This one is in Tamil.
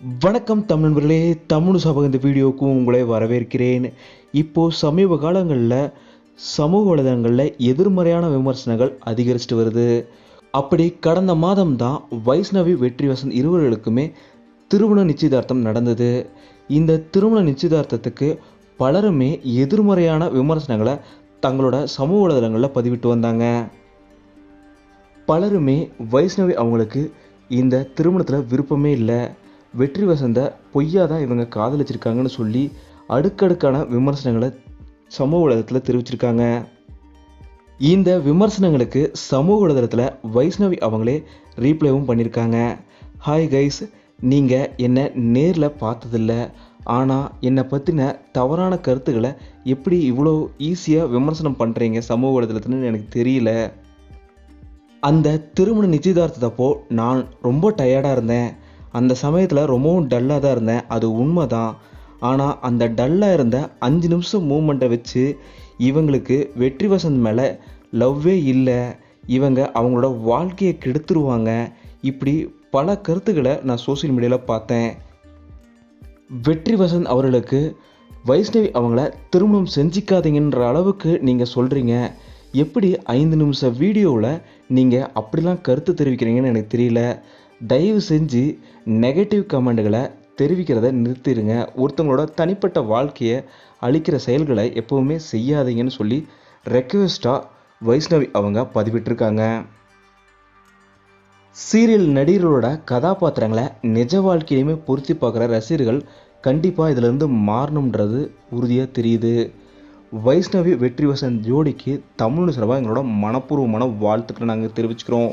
வணக்கம் தமிழ் நண்பர்களே தமிழ் சபக இந்த வீடியோவுக்கும் உங்களை வரவேற்கிறேன். இப்போது சமீப காலங்களில் சமூக வலைதளங்களில் எதிர்மறையான விமர்சனங்கள் அதிகரிச்சுட்டு வருது. அப்படி கடந்த மாதம் தான் வைஷ்ணவி வெற்றி வசந்த் இருவர்களுக்குமே திருமண நிச்சயதார்த்தம் நடந்தது. இந்த திருமண நிச்சயதார்த்தத்துக்கு பலருமே எதிர்மறையான விமர்சனங்களை தங்களோட சமூக வலைதளங்களில் பதிவிட்டு வந்தாங்க. பலருமே வைஷ்ணவி அவங்களுக்கு இந்த திருமணத்தில் விருப்பமே இல்லை. வெற்றி வசந்த பொய்யா தான் இவங்க காதலிச்சிருக்காங்கன்னு சொல்லி அடுக்கடுக்கான விமர்சனங்களை சமூக ஊடகத்தில் தெரிவிச்சிருக்காங்க. இந்த விமர்சனங்களுக்கு சமூக ஊடகத்தில் வைஷ்ணவி அவங்களே ரீப்ளைவும் பண்ணியிருக்காங்க ஹாய் கைஸ் நீங்கள் என்னை நேரில் பார்த்ததில்ல. ஆனால் என்னை பற்றின தவறான கருத்துக்களை எப்படி இவ்வளோ ஈஸியாக விமர்சனம் பண்ணுறீங்க சமூக வலைதளத்துன்னு எனக்கு தெரியல. அந்த திருமண நிச்சயதார்த்தத்தப்போ நான் ரொம்ப டயர்டாக இருந்தேன். அந்த சமயத்தில் ரொம்பவும் டல்லாக தான் இருந்தேன். அது உண்மை தான் ஆனால் அந்த டல்லாக இருந்த அஞ்சு நிமிஷம் மூமெண்ட்டை வச்சு இவங்களுக்கு வெற்றி வசந்த் மேலே லவ்வே இல்லை. இவங்க அவங்களோட வாழ்க்கையை கெடுத்துருவாங்க. இப்படி பல கருத்துக்களை நான் சோஷியல் மீடியாவில் பார்த்தேன். வெற்றி வசந்த் அவர்களுக்கு வைஷ்ணவி அவங்கள திருமணம் செஞ்சிக்காதீங்கன்ற அளவுக்கு நீங்கள் சொல்கிறீங்க எப்படி ஐந்து நிமிஷம் வீடியோவில் நீங்கள் அப்படிலாம் கருத்து தெரிவிக்கிறீங்கன்னு எனக்கு தெரியல. தயவு செஞ்சு நெகட்டிவ் கமெண்ட்டுகளை தெரிவிக்கிறத நிறுத்திடுங்க. ஒருத்தவங்களோட தனிப்பட்ட வாழ்க்கையை அழிக்கிற செயல்களை எப்போவுமே செய்யாதீங்கன்னு சொல்லி ரெக்வெஸ்ட்டாக வைஷ்ணவி அவங்க பதிவிட்டிருக்காங்க. சீரியல் நடிகர்களோட கதாபாத்திரங்களை நிஜ வாழ்க்கையிலுமே பொருத்தி பார்க்குற ரசிகர்கள் கண்டிப்பாக இதிலிருந்து மாறணுன்றது உறுதியாக தெரியுது. வைஷ்ணவி வெற்றி வசந்த் ஜோடிக்கு தமிழ் சிறப்பாக எங்களோட மனப்பூர்வமான வாழ்த்துக்களை நாங்கள் தெரிவிச்சுக்கிறோம்.